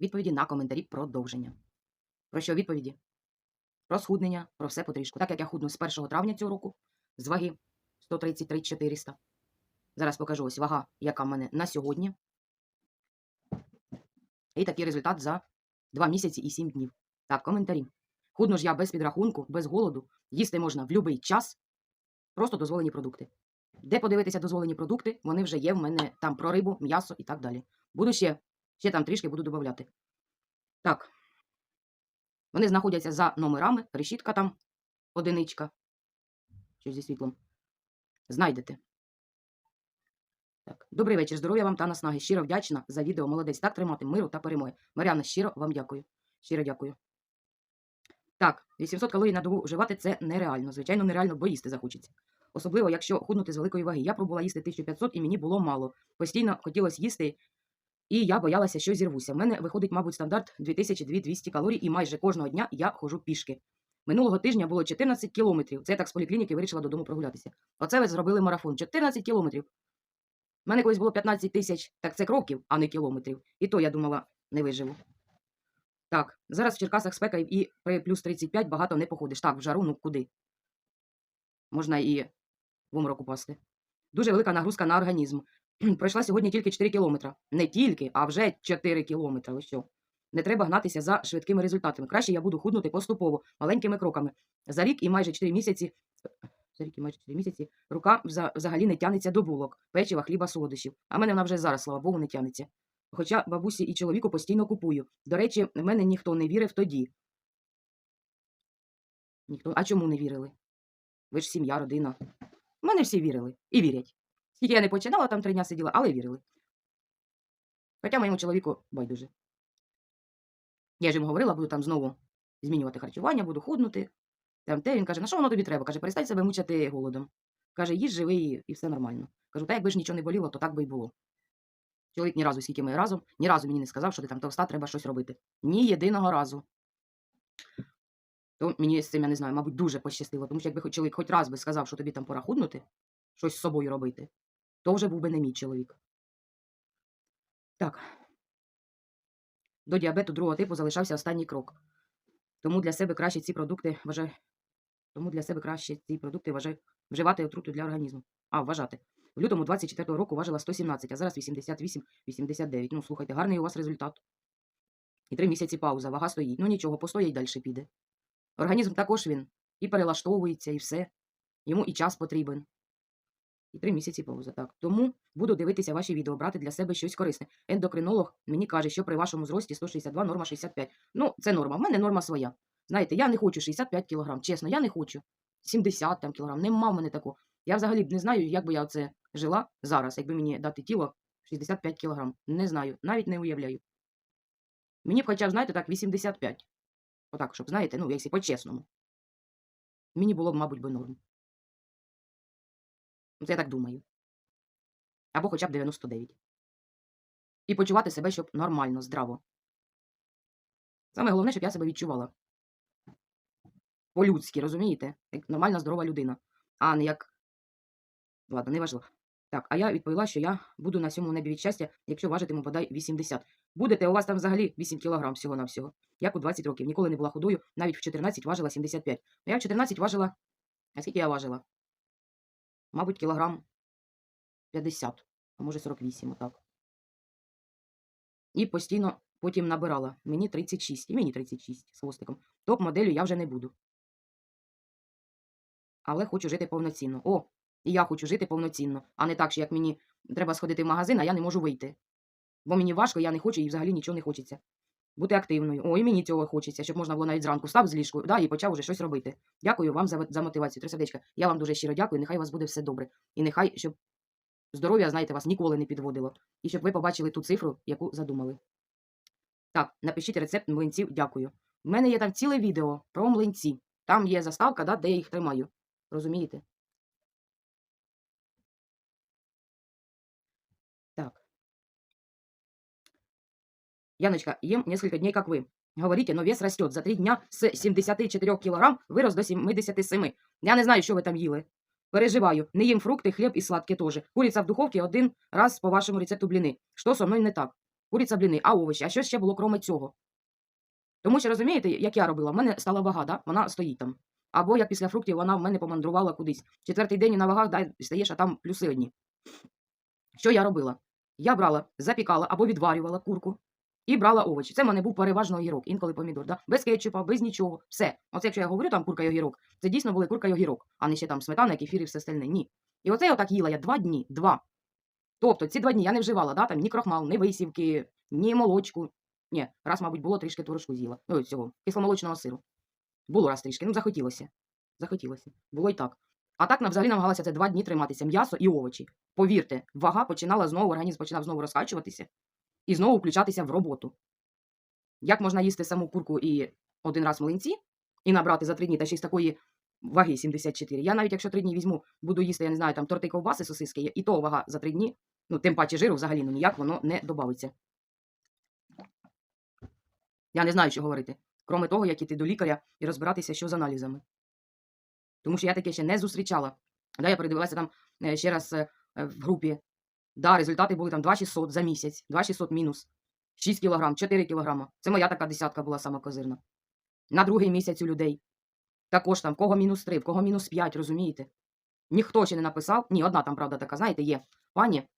Відповіді на коментарі продовження. Про що відповіді? Про схуднення, про все потрішку. Так як я худну з 1 травня цього року, з ваги 133 400. Зараз покажу ось вага, яка в мене на сьогодні. І такий результат за 2 місяці і 7 днів. Так, коментарі. Худно ж я без підрахунку, без голоду. Їсти можна в будь-який час. Просто дозволені продукти. Де подивитися дозволені продукти, вони вже є в мене там про рибу, м'ясо і так далі. Буду ще, ще там трішки буду додати. Так. Вони знаходяться за номерами, решітка там, одиничка. Щось зі світлом. Знайдете. Так. Добрий вечір, здоров'я вам та наснаги. Щиро вдячна за відео. Молодець. Так тримати миру та перемоги. Мар'яна, щиро вам дякую. Щиро дякую. Так, 800 калорій на добу вживати це нереально. Звичайно, нереально, бо їсти захочеться. Особливо, якщо худнути з великої ваги. Я пробувала їсти 1500 і мені було мало. Постійно хотілося їсти, і я боялася, що зірвуся. В мене виходить, мабуть, стандарт 2200 калорій, і майже кожного дня я ходжу пішки. Минулого тижня було 14 кілометрів. Це я так з поліклініки вирішила додому прогулятися. Оце ви зробили марафон. 14 кілометрів. У мене колись було 15 тисяч, так це кроків, а не кілометрів. І то я думала, не виживу. Так, зараз в Черкасах спека і при плюс 35 багато не походиш. Так, в жару, ну куди? Можна і в умрок упасти. Дуже велика нагрузка на організм. Пройшла сьогодні тільки 4 кілометри. Не тільки, а вже 4 кілометри. Ви що? Не треба гнатися за швидкими результатами. Краще я буду худнути поступово, маленькими кроками. За рік і майже 4 місяці. За рік і майже 4 місяці рука взагалі не тянеться до булок, печива, хліба, солодощів. А мене вона вже зараз, слава Богу, не тянеться. Хоча бабусі і чоловіку постійно купую. До речі, мене ніхто не вірив тоді. Ніхто. А чому не вірили? Ви ж сім'я, родина. Мене всі вірили і вірять. Я не починала, там три дня сиділа, але вірили. Хоча моєму чоловіку байдуже. Я ж йому говорила, буду там знову змінювати харчування, буду худнути. Там те, він каже, на що воно тобі треба? Каже, перестань себе мучити голодом. Каже, їж живи і, і все нормально. Кажу, та якби ж нічого не боліло, то так би й було. Чоловік ні разу, скільки ми разом, ні разу мені не сказав, що ти там товста, треба щось робити. Ні єдиного разу. То мені з цим, я не знаю, мабуть, дуже пощастило, тому що якби чоловік хоч раз би сказав, що тобі там пора худнути, щось з собою робити, то вже був би не мій чоловік. Так. До діабету другого типу залишався останній крок. Тому для себе краще ці продукти вважаю. Тому для себе краще ці продукти вважаю вживати отруту для організму. А, вважати. В лютому 24-го року важила 117, а зараз 88-89. Ну, слухайте, гарний у вас результат. І три місяці пауза, вага стоїть. Ну нічого, постоїть далі піде. Організм також він і перелаштовується, і все. Йому і час потрібен. І три місяці пауза. Так. Тому буду дивитися ваші відео, брати для себе щось корисне. Ендокринолог мені каже, що при вашому зрості 162, норма 65. Ну, це норма. В мене норма своя. Знаєте, я не хочу 65 кілограм. Чесно, я не хочу. 70 там кілограм. Нема в мене такого. Я взагалі не знаю, як би я оце жила зараз, якби мені дати тіло 65 кілограм. Не знаю, навіть не уявляю. Мені б хоча б, знаєте, так, 85. Отак, щоб, знаєте, ну, якщо по-чесному. Мені було б, мабуть, би норм. Це я так думаю. Або хоча б 99. І почувати себе, щоб нормально, здраво. Саме головне, щоб я себе відчувала. По-людськи, розумієте? Як нормальна, здорова людина. А не як. Ладно, не важливо. Так, а я відповіла, що я буду на сьомому небі від щастя, якщо важитиму бодай 80. Будете, у вас там взагалі 8 кілограм всього-навсього. Як у 20 років. Ніколи не була худою, навіть в 14 важила 75. А я в 14 важила. А скільки я важила? Мабуть, кілограм 50, а може 48, отак. І постійно потім набирала. Мені 36, і мені 36 з хвостиком. Топ-моделю я вже не буду. Але хочу жити повноцінно. О, і я хочу жити повноцінно, а не так, що як мені треба сходити в магазин, а я не можу вийти. Бо мені важко, я не хочу і взагалі нічого не хочеться. Бути активною. О, і мені цього хочеться, щоб можна було навіть зранку встав з ліжку да, і почав уже щось робити. Дякую вам за, за мотивацію. Три сердечка. Я вам дуже щиро дякую. Нехай у вас буде все добре. І нехай, щоб здоров'я, знаєте, вас ніколи не підводило. І щоб ви побачили ту цифру, яку задумали. Так, напишіть рецепт млинців, дякую. У мене є там ціле відео про млинці. Там є заставка, да, де я їх тримаю. Розумієте? Яночка, ем несколько дней, как вы. Говорите, но вес растет. За три дня з 74 кілограм вирос до 77. Я не знаю, що ви там їли. Переживаю. Не їм фрукти, хліб і сладке теж. Куриця в духовці один раз по вашому рецепту бліни. Що со мною не так? куриця бліни, а овочі, а що ще було кроме цього? Тому що розумієте, як я робила, в мене стала вага, да? вона стоїть там. Або як після фруктів вона в мене помандрувала кудись. Четвертий день на вагах дай, стаєш, а там плюси одні. Що я робила? Я брала, запікала або відварювала курку і брала овочі. Це в мене був переважно огірок, інколи помідор. Да? Без кетчупа, без нічого. Все. Оце якщо я говорю там курка й огірок, це дійсно були курка й огірок, а не ще там сметана, кефір і все остальне. Ні. І оце я отак їла я два дні. Два. Тобто ці два дні я не вживала, да, там ні крохмал, ні висівки, ні молочку. Ні, раз, мабуть, було трішки творожку з'їла. Ну, цього, кисломолочного сиру. Було раз трішки, ну захотілося. Захотілося. Було й так. А так взагалі намагалася це два дні триматися м'ясо і овочі. Повірте, вага починала знову, організм починав знову розкачуватися і знову включатися в роботу. Як можна їсти саму курку і один раз млинці, і набрати за три дні, та ще з такої ваги 74. Я навіть якщо три дні візьму, буду їсти, я не знаю, там торти ковбаси, сосиски, і то вага за три дні, ну тим паче жиру взагалі ну ніяк воно не додається. Я не знаю, що говорити. Кроме того, як іти до лікаря і розбиратися, що з аналізами. Тому що я таке ще не зустрічала. Да, я передивилася там е, ще раз е, в групі. Да, результати були там 2600 за місяць, 2600 мінус, 6 кілограм, 4 кілограма. Це моя така десятка була сама козирна. На другий місяць у людей. Також там, в кого мінус 3, в кого мінус 5, розумієте? Ніхто ще не написав. Ні, одна там, правда, така, знаєте, є пані.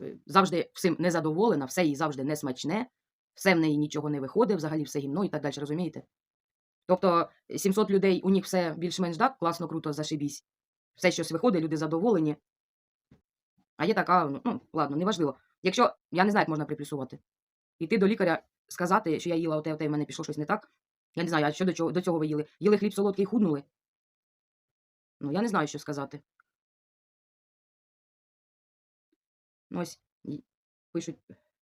е, Завжди всім незадоволена, все їй завжди несмачне, все в неї нічого не виходить, взагалі все гімно і так далі, розумієте? Тобто 700 людей, у них все більш-менш так, класно, круто, зашибісь. Все щось виходить, люди задоволені. А є така, ну, ну ладно, неважливо. Якщо, я не знаю, як можна приплюсувати. Іти до лікаря, сказати, що я їла оте, оте, в мене пішло щось не так. Я не знаю, а що до, чого, до цього ви їли? Їли хліб солодкий і худнули? Ну, я не знаю, що сказати. Ну, ось, пишуть,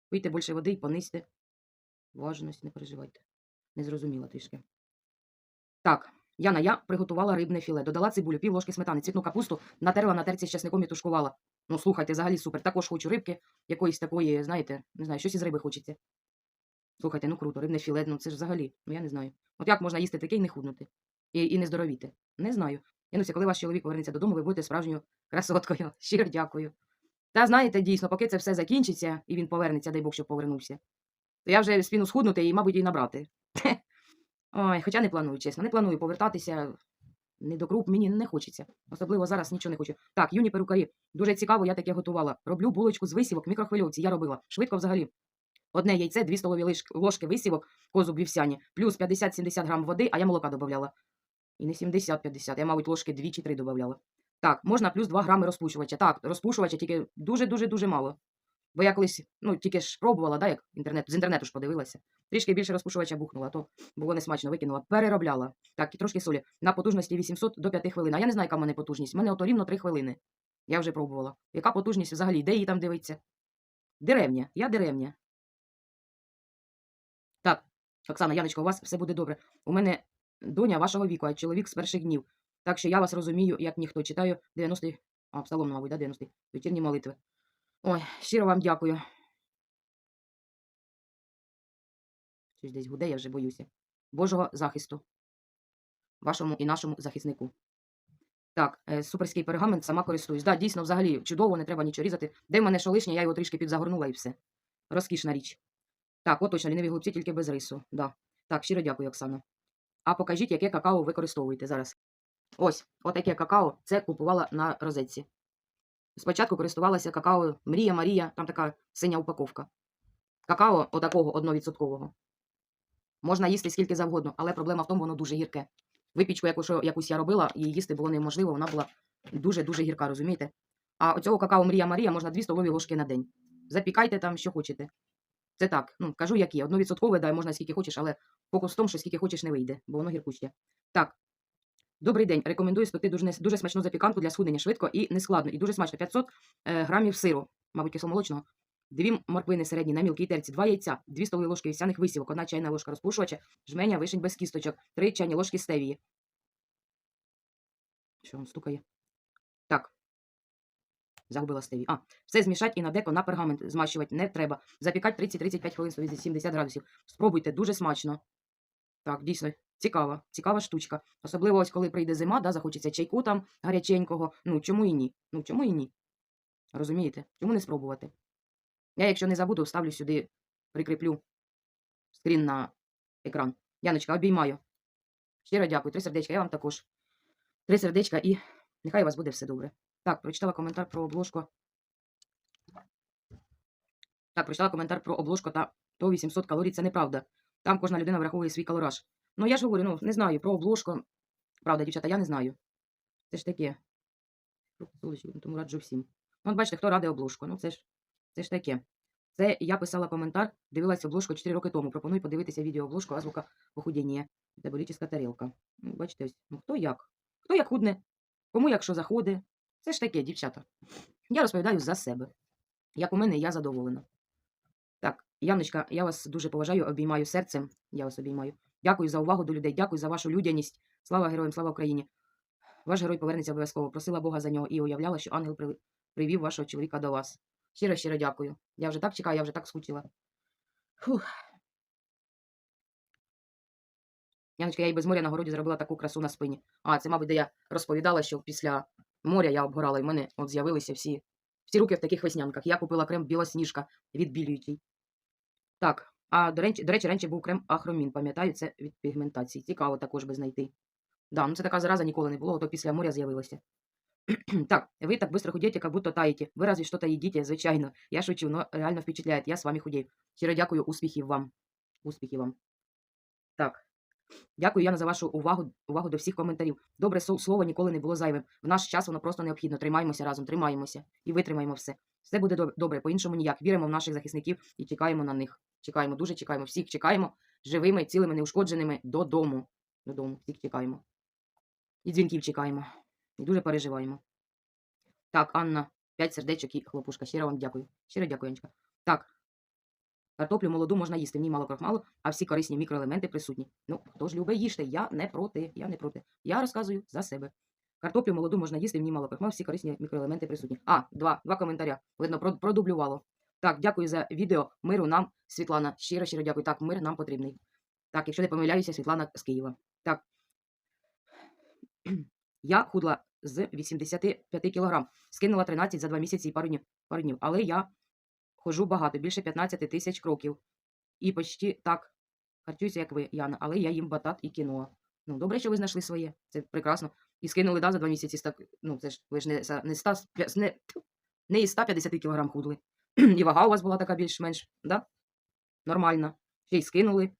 пийте більше води і понизьте важність, не переживайте. Не зрозуміла трішки. Так, Яна, я приготувала рибне філе, додала цибулю, пів ложки сметани, цвітну капусту, натерла на терці з часником і тушкувала. Ну, слухайте, взагалі супер. Також хочу рибки, якоїсь такої, знаєте, не знаю, щось із риби хочеться. Слухайте, ну круто, рибне філе, ну це ж взагалі, ну я не знаю. От як можна їсти таке і не худнути? І, і не здоровіти? Не знаю. Януся, коли ваш чоловік повернеться додому, ви будете справжньою красоткою. Щиро дякую. Та знаєте, дійсно, поки це все закінчиться, і він повернеться, дай Бог, щоб повернувся, то я вже спіну схуднути і, мабуть, і набрати. Ой, хоча не планую, чесно, не планую повертатися. Не до круп мені не хочеться. Особливо зараз нічого не хочу. Так, юні перукарі, дуже цікаво, я таке готувала. Роблю булочку з висівок мікрохвильовці. Я робила. Швидко взагалі. Одне яйце, дві столові ложки висівок, козуб вівсяні, плюс 50-70 грам води, а я молока додавала. І не 70-50, я, мабуть, ложки 2 чи 3 додавала. Так, можна плюс 2 грами розпушувача. Так, розпушувача тільки дуже-дуже-дуже мало. Бо я колись, ну, тільки ж пробувала, да, як інтернет, з інтернету ж подивилася. Трішки більше розпушувача бухнула, то було несмачно, викинула. Переробляла. Так, і трошки солі. На потужності 800 до 5 хвилин. А я не знаю, яка в мене потужність. У мене ото рівно 3 хвилини. Я вже пробувала. Яка потужність взагалі? Де її там дивиться? Деревня. Я деревня. Так, Оксана, Яночко, у вас все буде добре. У мене доня вашого віку, а чоловік з перших днів. Так що я вас розумію, як ніхто. Читаю 90-й, а, псалом, мабуть, да, 90-й. Вечірні молитви. Ой, щиро вам дякую. Щось десь гуде, я вже боюся. Божого захисту. Вашому і нашому захиснику. Так, е, суперський пергамент сама користуюсь. Да, дійсно, взагалі, чудово, не треба нічого різати. Де в мене що лишнє, я його трішки підзагорнула і все. Розкішна річ. Так, от точно, ліниві голубці тільки без рису. Да. Так, щиро дякую, Оксана. А покажіть, яке какао використовуєте зараз. Ось, отаке какао. Це купувала на розетці. Спочатку користувалася какао Мрія Марія, там така синя упаковка. Какао отакого одновідсоткового. Можна їсти скільки завгодно, але проблема в тому, воно дуже гірке. Випічку, яку, що, якусь я робила, її їсти було неможливо, вона була дуже-дуже гірка, розумієте? А оцього какао Мрія Марія можна 2 столові ложки на день. Запікайте там, що хочете. Це так, ну, кажу, як є. Одновідсоткове, дай можна скільки хочеш, але фокус в тому, що скільки хочеш не вийде, бо воно гіркуще. Так. Добрий день. Рекомендую спекти дуже, дуже смачну запіканку для схуднення швидко і нескладно. І дуже смачно. 500 е, грамів сиру, мабуть, кисломолочного. Дві морквини середні на мілкій терці, два яйця, дві столові ложки вівсяних висівок, одна чайна ложка розпушувача, жменя вишень без кісточок, три чайні ложки стевії. Що він стукає? Так. Загубила стеві. А, все змішать і на деко на пергамент змащувати не треба. Запікати 30-35 хвилин 170 градусів. Спробуйте, дуже смачно. Так, дійсно, цікава, цікава штучка. Особливо ось коли прийде зима, да, захочеться чайку там гаряченького. Ну, чому і ні? Ну, чому і ні? Розумієте? Чому не спробувати? Я, якщо не забуду, вставлю сюди, прикріплю скрін на екран. Яночка, обіймаю. Щиро дякую. Три сердечка, я вам також. Три сердечка і нехай у вас буде все добре. Так, прочитала коментар про обложку. Так, прочитала коментар про обложку та то 800 калорій. Це неправда. Там кожна людина враховує свій калораж. Ну, я ж говорю, ну, не знаю про обложку. Правда, дівчата, я не знаю. Це ж таке. Ну, Тому раджу всім. Ну, от бачите, хто ради обложку. Ну, це ж, це ж таке. Це я писала коментар, дивилася обложку 4 роки тому. Пропоную подивитися відео обложку азбука похудіння. Метаболічна тарілка. Ну, бачите, ось. Ну, хто як? Хто як худне, кому як що заходить. Це ж таке, дівчата. Я розповідаю за себе. Як у мене, я задоволена. Так, Яночка, я вас дуже поважаю, обіймаю серцем. Я вас обіймаю. Дякую за увагу до людей, дякую за вашу людяність. Слава героям, слава Україні. Ваш герой повернеться обов'язково. Просила Бога за нього і уявляла, що ангел привів вашого чоловіка до вас. Щиро, щиро дякую. Я вже так чекаю, я вже так скучила. Фух. Яночка, я і без моря на городі зробила таку красу на спині. А, це, мабуть, де я розповідала, що після моря я обгорала, і в мене от з'явилися всі, всі руки в таких веснянках. Я купила крем білосніжка відбілюючий. Так, а до речі, до речі, раніше був крем Ахромін, пам'ятаю, це від пігментації. Цікаво також би знайти. Да, ну це така зараза ніколи не було, то після моря з'явилося. так, вы так быстро худеете, как будто таете. Вы разве что-то едите, звичайно. Я шучу, но реально впечатляет. Я с вами худею. Щиро дякую, успіхів вам. Успіхів вам. Так. Дякую, Яна, за вашу увагу, увагу до всіх коментарів. Добре слово ніколи не було зайвим. В наш час воно просто необхідно. Тримаємося разом, тримаємося і витримаємо все. Все буде добре, по-іншому ніяк. Віримо в наших захисників і чекаємо на них. Чекаємо, дуже чекаємо. Всіх чекаємо живими, цілими, неушкодженими додому. Додому. Всіх чекаємо. І дзвінків чекаємо. І дуже переживаємо. Так, Анна, 5 сердечок і хлопушка. Щиро вам дякую. Щиро дякую, Анечка. Так. Картоплю молоду можна їсти, в ній мало крохмалу, а всі корисні мікроелементи присутні. Ну, хто ж любить їжте, я не проти, я не проти. Я розказую за себе. Картоплю молоду можна їсти, в ній мало крохмалу, всі корисні мікроелементи присутні. А, два, два коментаря. Видно, продублювало. Так, дякую за відео. Миру нам, Світлана. Щиро, щиро дякую. Так, мир нам потрібний. Так, якщо не помиляюся, Світлана з Києва. Так. Я худла з 85 кг. Скинула 13 за 2 місяці і. Пару днів. Але я ходжу багато, більше 15 тисяч кроків. І почти так харчуюся, як ви, Яна, але я їм батат і кіно. Ну, добре, що ви знайшли своє. Це прекрасно. І скинули да, за 2 місяці. ста- Ну, це ж ви ж не, не, 100, не, не із 150 кг худли. І вага у вас була така більш-менш, да? Нормальна. Ще й скинули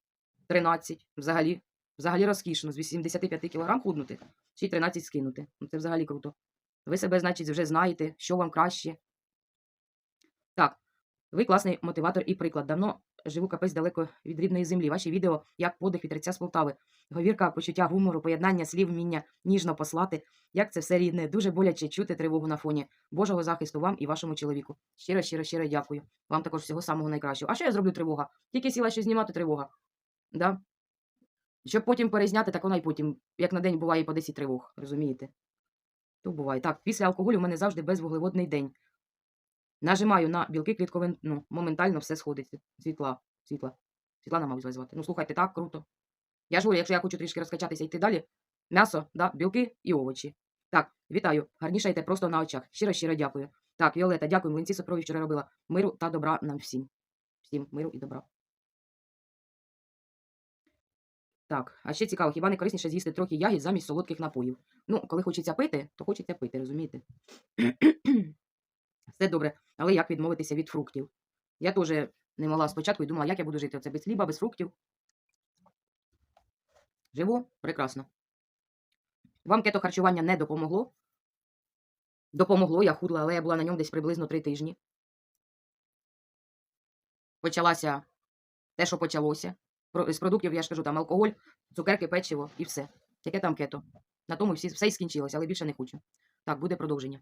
13. Взагалі, взагалі розкішно. З 85 кг худнути ще й 13 скинути. Ну, це взагалі круто. Ви себе, значить, вже знаєте, що вам краще. Так, ви класний мотиватор і приклад. Давно живу капець далеко від рідної землі. Ваші відео як подих вітерця з Полтави. Говірка, почуття гумору, поєднання слів, вміння ніжно послати. Як це все рідне, дуже боляче чути тривогу на фоні. Божого захисту вам і вашому чоловіку. Щиро, щиро, щиро дякую. Вам також всього самого найкращого. А що я зроблю тривога? Тільки сіла щось знімати тривога. Да? Щоб потім перезняти, так вона й потім, як на день буває по 10 тривог, розумієте? То буває. Так, після алкоголю в мене завжди безвуглеводний день. Нажимаю на білки клітковин, ну, моментально все сходиться. Світла, світла. Світлана, мабуть, звати. Ну, слухайте, так, круто. Я ж говорю, якщо я хочу трішки розкачатися йти далі, м'ясо, да, білки і овочі. Так, вітаю. Гарнішайте просто на очах. Щиро, щиро дякую. Так, Віолета, дякую. Млинці супрові вчора робила. Миру та добра нам всім. Всім миру і добра. Так, а ще цікаво, хіба не корисніше з'їсти трохи ягід замість солодких напоїв? Ну, коли хочеться пити, то хочеться пити, розумієте? Все добре, але як відмовитися від фруктів? Я теж не могла спочатку і думала, як я буду жити. Оце без хліба, без фруктів. Живу прекрасно. Вам кето харчування не допомогло? Допомогло, я худла, але я була на ньому десь приблизно три тижні. Почалася те, що почалося. З продуктів, я ж кажу, там алкоголь, цукерки, печиво і все. Яке там кето. На тому всі, все і скінчилося, але більше не хочу. Так, буде продовження.